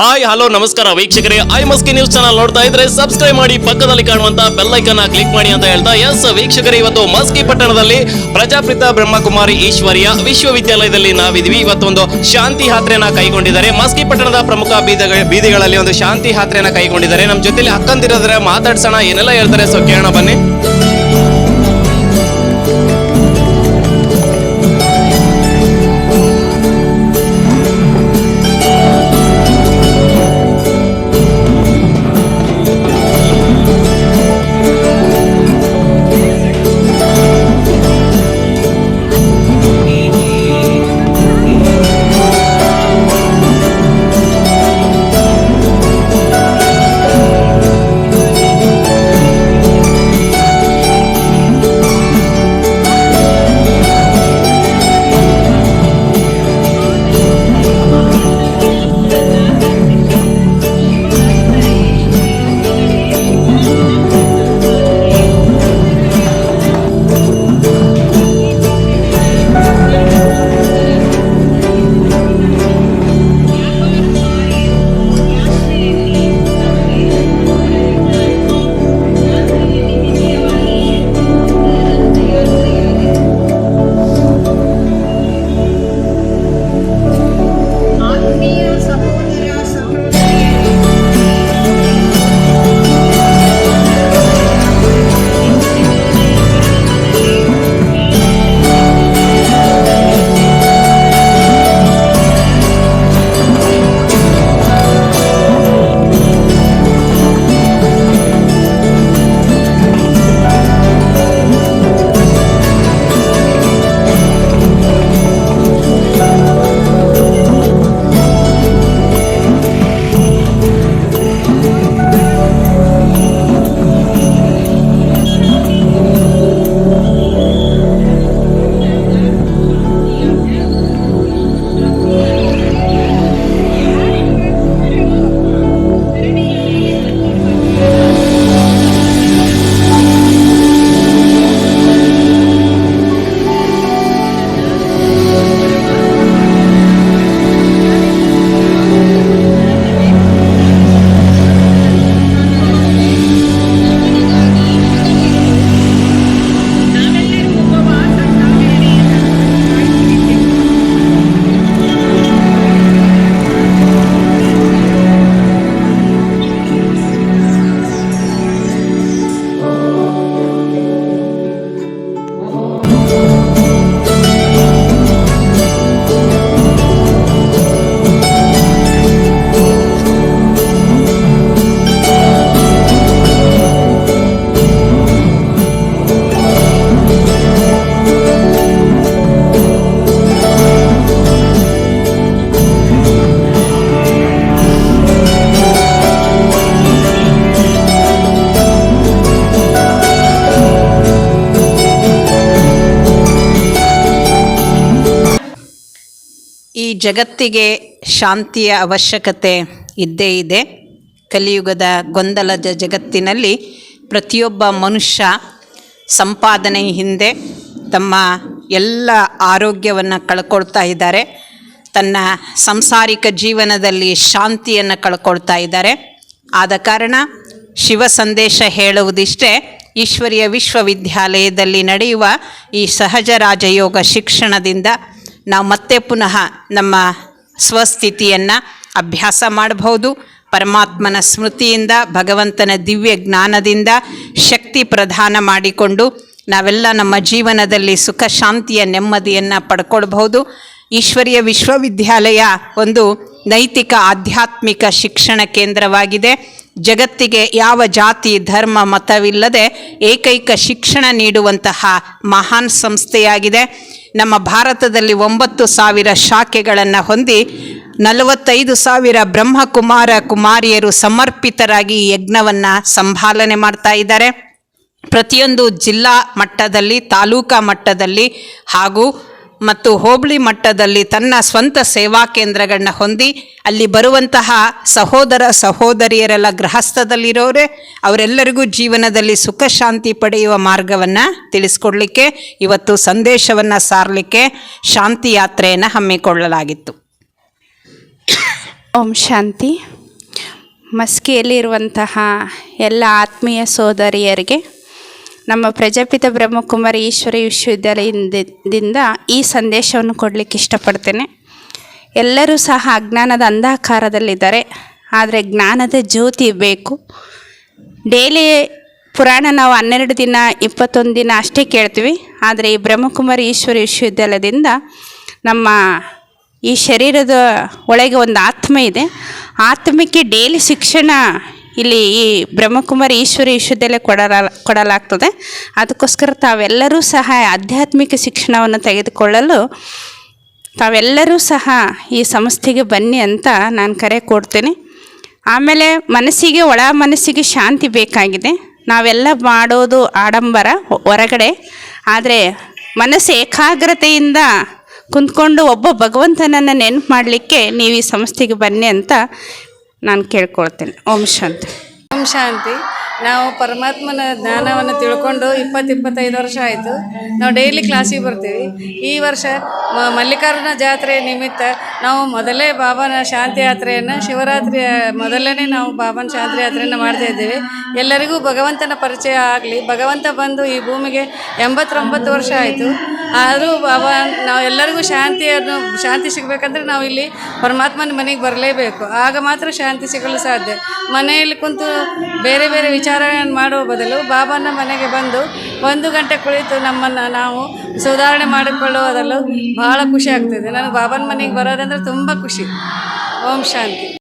Hi, hello, ನಮಸ್ಕಾರ ವೀಕ್ಷಕರೇ. I Maski news channel ನೋಡ್ತಾ ಇದ್ರೆ ಸಬ್ಸ್ಕ್ರೈಬ್ ಮಾಡಿ ಪಕ್ಕದಲ್ಲಿ ಕಾಣುವಂತ ಬೆಲ್ ಐಕನ್ ಕ್ಲಿಕ್ ಮಾಡಿ ಅಂತ ಹೇಳ್ತಾ ಎಸ್ ವೀಕ್ಷಕರೇ, ಇವತ್ತು ಮಸ್ಕಿ ಪಟ್ಟಣದಲ್ಲಿ ಪ್ರಜಾಪ್ರಿತ ಬ್ರಹ್ಮಕುಮಾರಿ ಈಶ್ವರಿಯ ವಿಶ್ವವಿದ್ಯಾಲಯದಲ್ಲಿ ನಾವಿದ್ವಿ ಇವತ್ತೊಂದು ಶಾಂತಿ ಯಾತ್ರೆಯನ್ನ ಕೈಗೊಂಡಿದ್ದಾರೆ. ಮಸ್ಕಿ ಪಟ್ಟಣದ ಪ್ರಮುಖ ಬೀದಿಗಳ ಬೀದಿಗಳಲ್ಲಿ ಒಂದು ಶಾಂತಿ ಯಾತ್ರೆಯನ್ನ ಕೈಗೊಂಡಿದ್ದಾರೆ. ನಮ್ಮ ಜೊತೆಲಿ ಅಕ್ಕಂದಿರೋದ್ರೆ ಮಾತಾಡ್ಸೋಣ, ಏನೆಲ್ಲ ಹೇಳ್ತಾರೆ, ಸೊ ಕೇಳೋಣ ಬನ್ನಿ. ಜಗತ್ತಿಗೆ ಶಾಂತಿಯ ಅವಶ್ಯಕತೆ ಇದ್ದೇ ಇದೆ. ಕಲಿಯುಗದ ಗೊಂದಲದ ಜಗತ್ತಿನಲ್ಲಿ ಪ್ರತಿಯೊಬ್ಬ ಮನುಷ್ಯ ಸಂಪಾದನೆ ಹಿಂದೆ ತಮ್ಮ ಎಲ್ಲ ಆರೋಗ್ಯವನ್ನು ಕಳ್ಕೊಳ್ತಾ ಇದ್ದಾರೆ. ತನ್ನ ಸಂಸಾರಿಕ ಜೀವನದಲ್ಲಿ ಶಾಂತಿಯನ್ನು ಕಳ್ಕೊಳ್ತಾ ಇದ್ದಾರೆ. ಆದ ಕಾರಣ ಶಿವ ಸಂದೇಶ ಹೇಳುವುದಿಷ್ಟೇ, ಈಶ್ವರಿಯ ವಿಶ್ವವಿದ್ಯಾಲಯದಲ್ಲಿ ನಡೆಯುವ ಈ ಸಹಜ ರಾಜಯೋಗ ಶಿಕ್ಷಣದಿಂದ ನಾವು ಮತ್ತೆ ಪುನಃ ನಮ್ಮ ಸ್ವಸ್ಥಿತಿಯನ್ನು ಅಭ್ಯಾಸ ಮಾಡಬಹುದು. ಪರಮಾತ್ಮನ ಸ್ಮೃತಿಯಿಂದ, ಭಗವಂತನ ದಿವ್ಯ ಜ್ಞಾನದಿಂದ ಶಕ್ತಿ ಪ್ರದಾನ ಮಾಡಿಕೊಂಡು ನಾವೆಲ್ಲ ನಮ್ಮ ಜೀವನದಲ್ಲಿ ಸುಖ, ಶಾಂತಿಯ ನೆಮ್ಮದಿಯನ್ನು ಪಡ್ಕೊಳ್ಬಹುದು. ಈಶ್ವರಿಯ ವಿಶ್ವವಿದ್ಯಾಲಯ ಒಂದು ನೈತಿಕ, ಆಧ್ಯಾತ್ಮಿಕ ಶಿಕ್ಷಣ ಕೇಂದ್ರವಾಗಿದೆ. ಜಗತ್ತಿಗೆ ಯಾವ ಜಾತಿ, ಧರ್ಮ, ಮತವಿಲ್ಲದೆ ಏಕೈಕ ಶಿಕ್ಷಣ ನೀಡುವಂತಹ ಮಹಾನ್ ಸಂಸ್ಥೆಯಾಗಿದೆ. ನಮ್ಮ ಭಾರತದಲ್ಲಿ ಒಂಬತ್ತು ಸಾವಿರ ಶಾಖೆಗಳನ್ನು ಹೊಂದಿ ನಲವತ್ತೈದು ಸಾವಿರ ಬ್ರಹ್ಮಕುಮಾರ ಕುಮಾರಿಯರು ಸಮರ್ಪಿತರಾಗಿ ಯಜ್ಞವನ್ನು ಸಂಭಾಲನೆ ಮಾಡ್ತಾ ಇದ್ದಾರೆ. ಪ್ರತಿಯೊಂದು ಜಿಲ್ಲಾ ಮಟ್ಟದಲ್ಲಿ, ತಾಲೂಕಾ ಮಟ್ಟದಲ್ಲಿ ಹಾಗೂ ಮತ್ತು ಹೋಬಳಿ ಮಟ್ಟದಲ್ಲಿ ತನ್ನ ಸ್ವಂತ ಸೇವಾ ಕೇಂದ್ರಗಳನ್ನ ಹೊಂದಿ ಅಲ್ಲಿ ಬರುವಂತಹ ಸಹೋದರ ಸಹೋದರಿಯರೆಲ್ಲ ಗೃಹಸ್ಥದಲ್ಲಿರೋರೆ, ಅವರೆಲ್ಲರಿಗೂ ಜೀವನದಲ್ಲಿ ಸುಖ ಶಾಂತಿ ಪಡೆಯುವ ಮಾರ್ಗವನ್ನು ತಿಳಿಸ್ಕೊಡ್ಲಿಕ್ಕೆ, ಇವತ್ತು ಸಂದೇಶವನ್ನು ಸಾರಲಿಕ್ಕೆ ಶಾಂತಿ ಯಾತ್ರೆಯನ್ನು ಹಮ್ಮಿಕೊಳ್ಳಲಾಗಿತ್ತು. ಓಂ ಶಾಂತಿ. ಮಸ್ಕಿಯಲ್ಲಿರುವಂತಹ ಎಲ್ಲ ಆತ್ಮೀಯ ಸೋದರಿಯರಿಗೆ ನಮ್ಮ ಪ್ರಜಾಪಿತ ಬ್ರಹ್ಮಕುಮಾರಿ ಈಶ್ವರಿ ವಿಶ್ವವಿದ್ಯಾಲಯದಿಂದ ಈ ಸಂದೇಶವನ್ನು ಕೊಡಲಿಕ್ಕೆ ಇಷ್ಟಪಡ್ತೇನೆ. ಎಲ್ಲರೂ ಸಹ ಅಜ್ಞಾನದ ಅಂಧಕಾರದಲ್ಲಿದ್ದಾರೆ. ಆದರೆ ಜ್ಞಾನದ ಜ್ಯೋತಿ ಬೇಕು. ಡೈಲಿ ಪುರಾಣ ನಾವು ಹನ್ನೆರಡು ದಿನ, ಇಪ್ಪತ್ತೊಂದು ದಿನ ಅಷ್ಟೇ ಕೇಳ್ತೀವಿ. ಆದರೆ ಈ ಬ್ರಹ್ಮಕುಮಾರಿ ಈಶ್ವರಿ ವಿಶ್ವವಿದ್ಯಾಲಯದಿಂದ ನಮ್ಮ ಈ ಶರೀರದ ಒಳಗೆ ಒಂದು ಆತ್ಮ ಇದೆ. ಆತ್ಮಕ್ಕೆ ಡೈಲಿ ಶಿಕ್ಷಣ ಇಲ್ಲಿ ಈ ಬ್ರಹ್ಮಕುಮಾರಿ ಈಶ್ವರಿ ವಿಶ್ವವಿದ್ಯಾಲಯ ಕೊಡಲ, ಕೊಡಲಾಗ್ತದೆ. ಅದಕ್ಕೋಸ್ಕರ ತಾವೆಲ್ಲರೂ ಸಹ ಆಧ್ಯಾತ್ಮಿಕ ಶಿಕ್ಷಣವನ್ನು ತೆಗೆದುಕೊಳ್ಳಲು ತಾವೆಲ್ಲರೂ ಸಹ ಈ ಸಂಸ್ಥೆಗೆ ಬನ್ನಿ ಅಂತ ನಾನು ಕರೆ ಕೊಡ್ತೇನೆ. ಆಮೇಲೆ ಮನಸ್ಸಿಗೆ, ಒಳ ಮನಸ್ಸಿಗೆ ಶಾಂತಿ ಬೇಕಾಗಿದೆ. ನಾವೆಲ್ಲ ಮಾಡೋದು ಆಡಂಬರ, ಹೊರಗಡೆ. ಆದರೆ ಮನಸ್ಸು ಏಕಾಗ್ರತೆಯಿಂದ ಕುಂತ್ಕೊಂಡು ಒಬ್ಬ ಭಗವಂತನನ್ನು ನೆನಪು ಮಾಡಲಿಕ್ಕೆ ನೀವು ಈ ಸಂಸ್ಥೆಗೆ ಬನ್ನಿ ಅಂತ ನಾನು ಕೇಳ್ಕೊಳ್ತೇನೆ. ಓಂ ಶಾಂತಿ. ಓಂ ಶಾಂತಿ. ನಾವು ಪರಮಾತ್ಮನ ಜ್ಞಾನವನ್ನು ತಿಳ್ಕೊಂಡು ಇಪ್ಪತ್ತು ಇಪ್ಪತ್ತೈದು ವರ್ಷ ಆಯಿತು. ನಾವು ಡೈಲಿ ಕ್ಲಾಸಿಗೆ ಬರ್ತೀವಿ. ಈ ವರ್ಷ ಮಲ್ಲಿಕಾರ್ಜುನ ಜಾತ್ರೆ ನಿಮಿತ್ತ ನಾವು ಮೊದಲೇ ಬಾಬಾನ ಶಾಂತಿ ಯಾತ್ರೆಯನ್ನು ಶಿವರಾತ್ರಿಯ ಮೊದಲನೇ ನಾವು ಬಾಬಾನ ಶಾಂತಿ ಯಾತ್ರೆಯನ್ನು ಮಾಡ್ತಾ ಇದ್ದೀವಿ. ಎಲ್ಲರಿಗೂ ಭಗವಂತನ ಪರಿಚಯ ಆಗಲಿ. ಭಗವಂತ ಬಂದು ಈ ಭೂಮಿಗೆ ಎಂಬತ್ತೊಂಬತ್ತು ವರ್ಷ ಆಯಿತು. ಆದರೂ ಬಾಬಾ ನಾವು ಎಲ್ಲರಿಗೂ ಶಾಂತಿಯನ್ನು ಶಾಂತಿ ಸಿಗಬೇಕಂದ್ರೆ ನಾವು ಇಲ್ಲಿ ಪರಮಾತ್ಮನ ಮನೆಗೆ ಬರಲೇಬೇಕು. ಆಗ ಮಾತ್ರ ಶಾಂತಿ ಸಿಗಲು ಸಾಧ್ಯ. ಮನೆಯಲ್ಲಿ ಕುಂತು ಬೇರೆ ಬೇರೆ ವಿಚಾರಗಳನ್ನು ಮಾಡುವ ಬದಲು ಬಾಬಾನ ಮನೆಗೆ ಬಂದು ಒಂದು ಗಂಟೆ ಕುಳಿತು ನಮ್ಮನ್ನು ನಾವು ಸುಧಾರಣೆ ಮಾಡಿಕೊಳ್ಳುವುದರಲ್ಲೂ ಬಹಳ ಖುಷಿ ಆಗ್ತದೆ. ನನಗೆ ಬಾಬಾನ ಮನೆಗೆ ಬರೋದಂದ್ರೆ ತುಂಬ ಖುಷಿ. ಓಂ ಶಾಂತಿ.